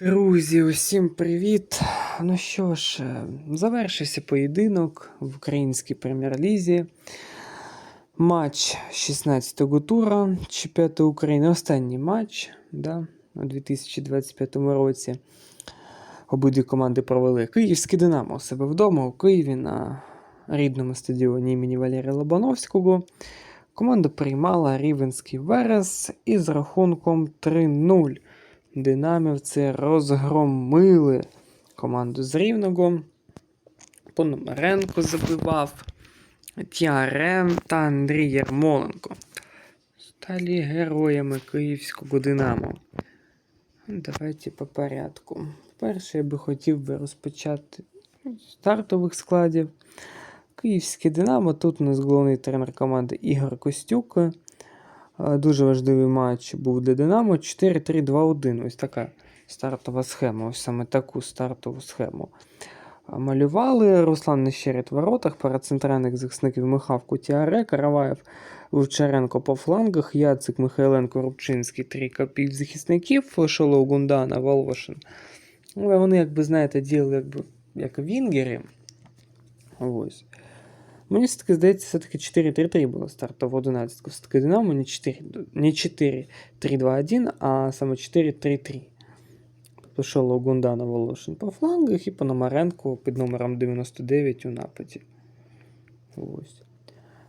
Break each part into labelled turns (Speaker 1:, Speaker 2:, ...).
Speaker 1: Друзі, усім привіт! Ну що ж, е, завершився поєдинок в українській прем'єр-лізі. Матч 16-го тура Чемпіонату України. Останній матч да, у 2025 році. Обидві команди провели Київське Динамо у себе вдома у Києві на рідному стадіоні імені Валерія Лобановського. Команда приймала Рівенський Верес із рахунком 3-0. Динамівці розгромили команду з Рівного. Пономаренко забивав. Тіарем та Андрій Ярмоленко. Стали героями київського Динамо. Давайте по порядку. Перше я би хотів би розпочати стартових складів. Київське Динамо. Тут у нас головний тренер команди Ігор Костюк. Е, Дуже важливий матч був для Динамо 4-3-2-1. Ось така стартова схема. Ось саме таку стартову схему. Малювали Руслан Нещерет в воротах, пара центральних захисників Михавку Тіаре, Караваєв Вовчаренко по флангах, Яцик Михайленко Рубчинський, трійка півзахисників, Шолов Гундана, Волошин. Але вони, якби знаєте, діяли якби, як вінгери. Ось. Мені все-таки здається, все-таки 4-3-3 було стартово 11. Все-таки Динамо не 4, не 4-3-2-1, а саме 4-3-3. Тобто Шоло Гундана Волошин по флангах і Пономаренко під номером 99 у нападі. Ось.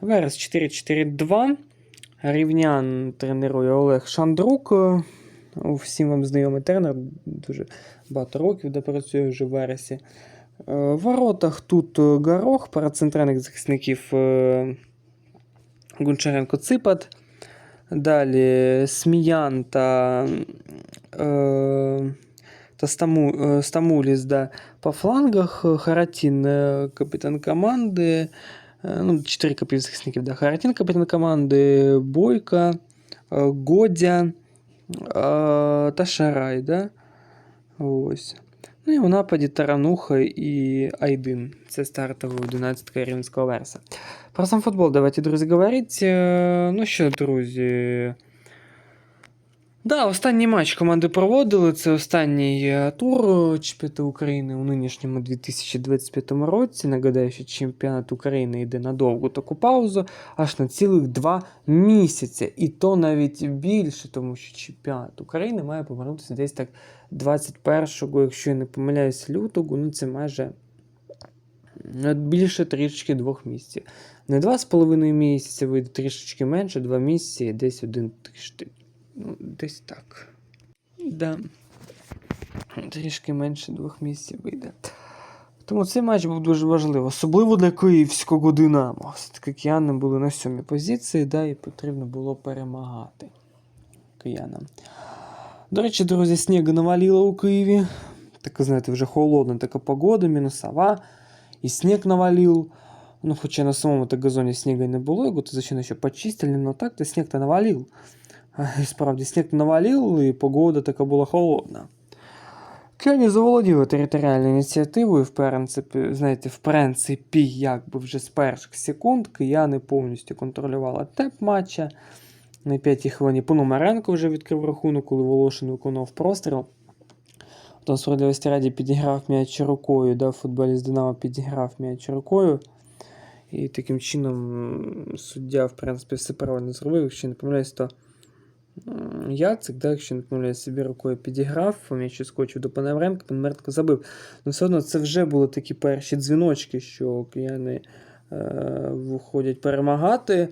Speaker 1: Верес 4-4-2. Рівнян тренує Олег Шандрук. Всім вам знайомий тренер, дуже багато років, де працює вже в Вересі. Е, В воротах тут е, Горох, пара центральних захисників е, Гончаренко Ципат. Далі Сміян та, та Стаму, Стамуліс да, по флангах. Харатін капітан команди. Ну, чотири півзахисників. Да. Харатін капітан команди, Бойка, Годя та Шарай. Да? Ось. Ну і у нападі Тарануха і Айдин. Це стартова 11 рівненського верса. Про сам футбол давайте, друзі, говорить. Е, Ну що, друзі. Да, останній матч команди проводили. Це останній е, тур чемпіонату України у нинішньому 2025 році. Нагадаю, що чемпіонат України йде на довгу таку паузу, аж на цілих два місяці. І то навіть більше, тому що чемпіонат України має повернутися десь так 21-го, якщо я не помиляюсь, лютого, ну це майже е, більше трішечки двох місяців. Не два з половиною місяця вийде трішечки менше, два місяці, десь один трішки. Ну, десь так. Да. Трішки менше двох місяців вийде. Тому цей матч був дуже важливий, особливо для київського Динамо. Все-таки кияни були на сьомій позиції, да, і потрібно було перемагати киянам. До речі, друзі, сніг навалило у Києві. Така, знаєте, вже холодна така погода, мінусова. І сніг навалив. Ну, хоча на самому то газоні снігу не було, його то зачем ще почистили, але так то сніг-то навалив. І справді, сніг навалив, і погода така була холодна. Кияні заволоділи територіальною ініціативою, в принципі, знаєте, в принципі, якби вже з перших секунд кияни повністю контролювали темп матча. На п'ятій хвилині Пономаренко вже відкрив рахунок, коли Волошин виконував простріл. Там справедливості раді підіграв м'яч рукою, да, футболіст Динамо підіграв м'яч рукою. І таким чином суддя, в принципі, все правильно зробив. Якщо не помиляюсь, то Яцик, да, якщо не помиляюсь, собі рукою підіграв, м'яч скочив до Пономаренка, Пономаренко забив. Ну, все одно це вже були такі перші дзвіночки, що кияни е, виходять перемагати.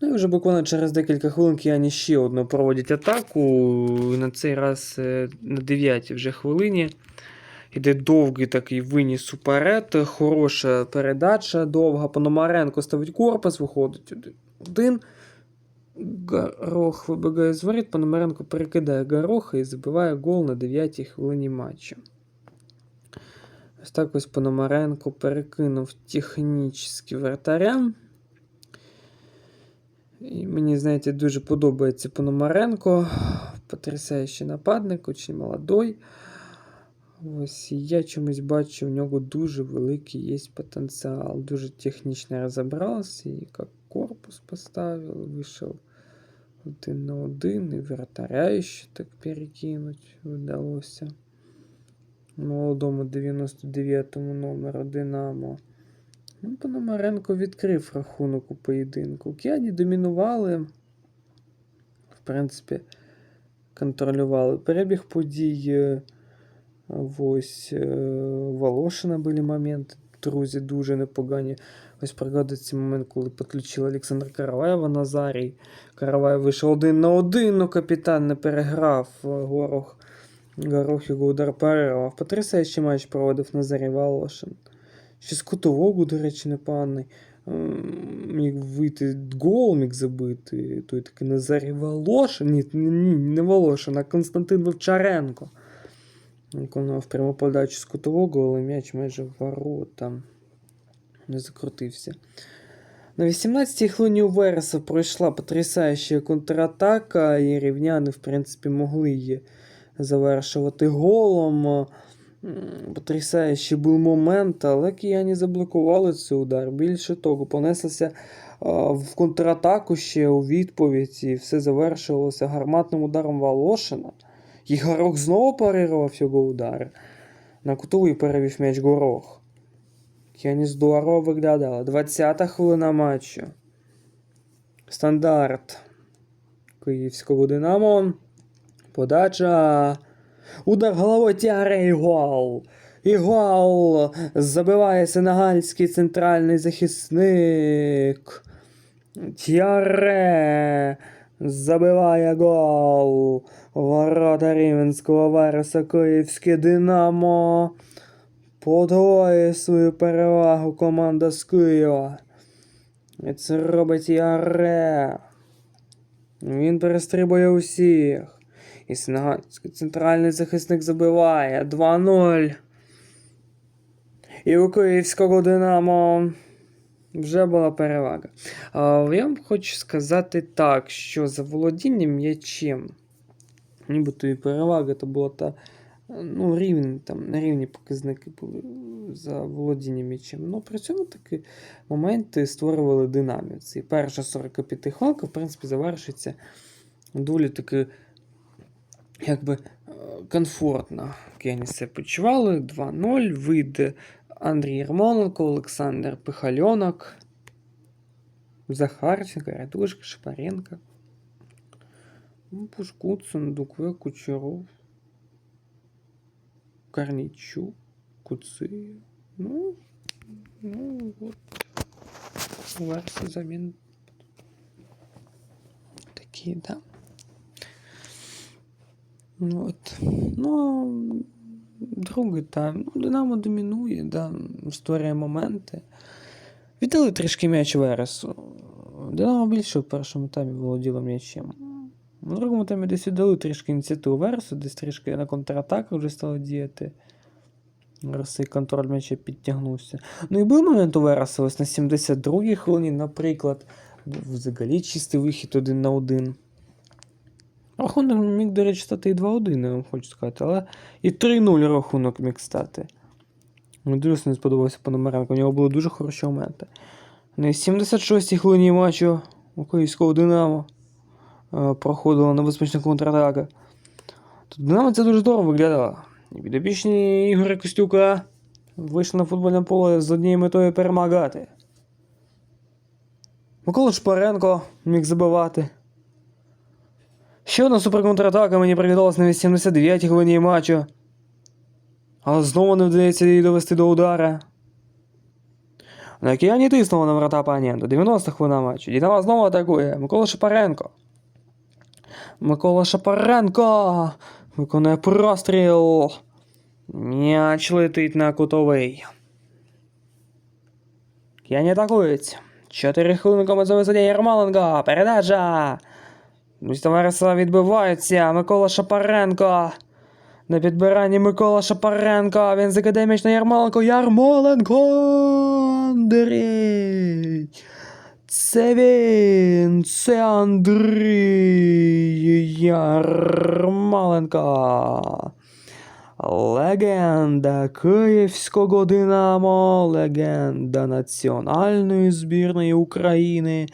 Speaker 1: Ну і вже буквально через декілька хвилин кияні ще одну проводять атаку. На цей раз е, на 9 вже хвилині. Іде довгий такий виніс уперед. Хороша передача довга. Пономаренко ставить корпус, виходить один. Горох вибігає з воріт, Пономаренко перекидає гороха і забиває гол на 9-й хвилині матчу. Ось так ось Пономаренко перекинув технічні вратаря. І мені, знаєте, дуже подобається Пономаренко. Потрясаючий нападник, очень молодой. Ось я чомусь бачу, в нього дуже великий є потенціал. Дуже технічно розібрався, і як корпус поставив, вийшов один на один, і вратаря ще так перекинуть вдалося. Молодому 99-му номеру Динамо. Ну, Пономаренко відкрив рахунок у поєдинку. Кіані домінували. В принципі, контролювали перебіг подій. е, Ось е, Волошина були моменти. Друзі, дуже непогані. Ось пригадується момент, коли підключили Олександр Караваєва Назарій. Караваєв вийшов один на один, но капітан не переграв. е, Горох, Горох його удар перервав. Потрясаючий матч проводив Назарій Волошин. Ще з кутового, до речі, непоганий. Ем, Міг вийти гол, міг забити. Той такий Назарій Волошин. Ні, ні, не Волошин, а Константин Вовчаренко. Виконав пряму подачу з кутового, але м'яч майже в ворота. Не закрутився. На 18-й хвилині у Вереса пройшла потрясаюча контратака, і рівняни, в принципі, могли її завершувати голом. Потрясаючий був момент, але кияні заблокували цей удар. Більше того, понеслися в контратаку ще у відповідь, і все завершилося гарматним ударом Волошина. І Горох знову парирував його удар. На кутовий перевів м'яч Горох. Кияні здорово виглядали. 20-та хвилина матчу. Стандарт Київського Динамо. Подача. Удар головою Тіаре і гол. І гол забиває сенегальський центральний захисник. Тіаре забиває гол. Ворота Рівенського Вереса Київське Динамо. Подвоює свою перевагу команда з Києва. І це робить Яре. Він перестрибує усіх. І центральний захисник забиває 2-0. І у київського Динамо вже була перевага. А, я вам хочу сказати так, що за володінням м'ячем, нібито і перевага, то була та ну, рівні, там, на рівні показники були за володінням м'ячем. Ну, при цьому такі моменти створювали динаміці. І перша 45 хвилинка, в принципі, завершиться доволі таки якби е, комфортно. Кені себе почували. 2-0. Вийде Андрій Ярмоленко, Олександр Пихальонок, Захарченко, Радушка, Шапаренко. Ну, Пушкут, Сундукве, Кучеров, Корничук, Куцы. Ну, ну вот. Версия замен. Такие, да. Ну, От. Другий тайм. Ну, Динамо домінує, да, створює моменти. Віддали трішки м'яч Вересу. Динамо більше в першому таймі володіло м'ячем. В другому таймі десь віддали трішки ініціативу Вересу, десь трішки на контратаках вже стало діяти. Раз контроль м'яча підтягнувся. Ну і був момент у Вереса ось на 72-й хвилині, наприклад, взагалі чистий вихід один на один. Рахунок міг, до речі, стати і 2-1, я вам хочу сказати, але і 3-0 рахунок міг стати. Мені дуже не сподобався Пономаренко, у нього були дуже хороші моменти. На 76-й хвилині матчу Київського Динамо е, проходила небезпечна контратака. Тут Динамо це дуже здорово виглядало. І підопічні Ігоря Костюка вийшли на футбольне поле з однією метою перемагати. Микола Шпаренко міг забивати. Ще одна суперконтратака мені пригадалась на 89-й хвилині матчу. Але знову не вдається її довести до удара. На Кияні тиснуло на врата опонента. 90 хвилина матчу. Дінамо знову атакує. Микола Шапаренко. Микола Шапаренко виконує простріл. М'яч летить на кутовий. Кияні атакують. 4 хвилини команд зависадя Ярмоленко. Передача. Вереса відбивається. Микола Шапаренко. На підбиранні Микола Шапаренко. Він закидає м'яч Ярмоленко. Ярмоленко! Андрій! Це він! Це Андрій Ярмоленко! Легенда Київського Динамо, легенда національної збірної України.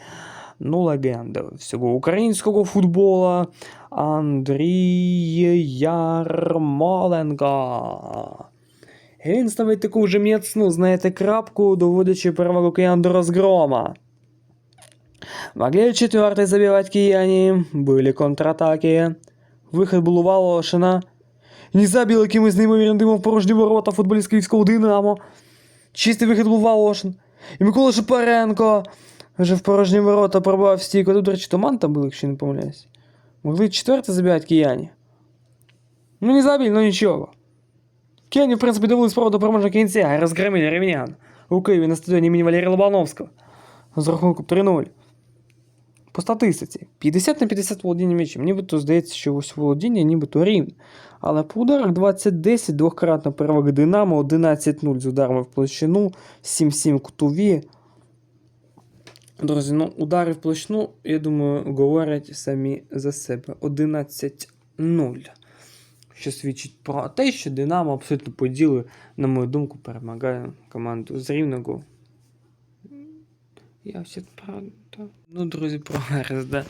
Speaker 1: Ну легенда всього українського футбола Андрій Ярмоленко. І він ставить таку вже міцну, знаєте, крапку, доводячи перевагу киян до розгрома. Могли четвертый забивать кияне, были контратаки. Вихід був у Волошина. Не забіл якимось неймовірним димом порожні ворота футболіст Київського Динамо. Чистий вихід був Волошин. І Микола Шипаренко вже в порожні ворота пробував стійку. Тут, до речі, туман там був, якщо не помиляюсь. Могли четвертий забивати кияні. Ну не забили, ну нічого. Кияні, в принципі, довели справу до переможного кінця і розгромили рівнян у Києві на стадіоні імені Валерія Лобановського з рахунком 3-0. По статистиці. 50 на 50 володіння м'ячем. Нібито здається, що ось володіння нібито рівне. Але по ударах 20-10, двократна перевага Динамо, 11-0 з ударами в площину, 7-7 кутові. Друзі, ну удари в площину, я думаю, говорять самі за себе. 11-0. Що свідчить про те, що Динамо абсолютно по ділу, на мою думку, перемагає команду з Рівного. Я все правда. Ну, друзі, про Верес, да.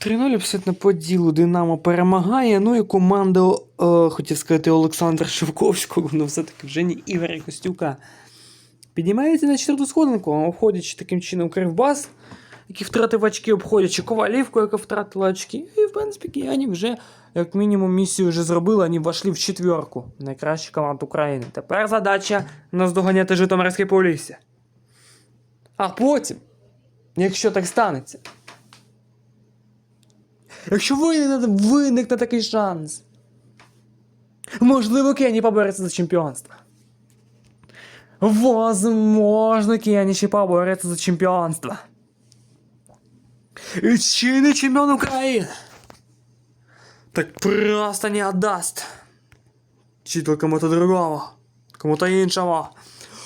Speaker 1: 3-0 абсолютно по ділу Динамо перемагає. Ну і команда, е, хотів сказати, Олександра Шевковського, ну все-таки вже не Ігоря Костюка. Піднімається на четверту сходинку, обходячи таким чином Кривбас, який втратив очки, обходячи Ковалівку, яка втратила очки. І, в принципі, кияні вже, як мінімум, місію вже зробили, вони вошли в четверку найкращих команд України. Тепер задача наздоганяти Житомирське Полісся. А потім, якщо так станеться, якщо виникне, виникне такий шанс, можливо, Кені побореться за чемпіонство. Возможно, Кені ще побореться за чемпіонство. І чинний чемпіон України. Так просто не отдаст. Титул кому-то другому, кому-то іншому.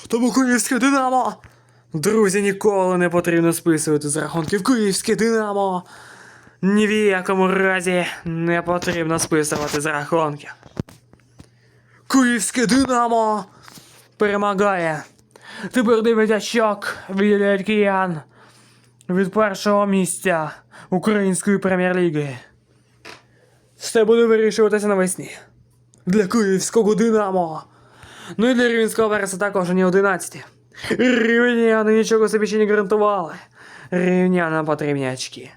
Speaker 1: Тому київське Динамо. Друзі, ніколи не потрібно списувати з рахунків київське Динамо. Ні в якому разі не потрібно списувати з рахунків. Київське Динамо перемагає. Тепер 9 очок від киян від першого місця Української прем'єр-ліги. Все буде вирішуватися навесні. Для київського Динамо. Ну і для рівненського Вереса також не 11. Рівняни нічого собі ще не гарантували. Рівнянам потрібні очки.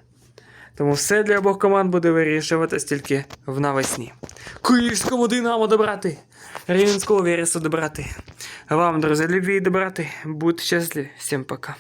Speaker 1: Тому все для обох команд буде вирішуватись тільки в навесні. Київському Динамо добрати. Рівненського Вереса добрати. Вам, друзі, любві і доброти. Будьте щасливі. Всім пока.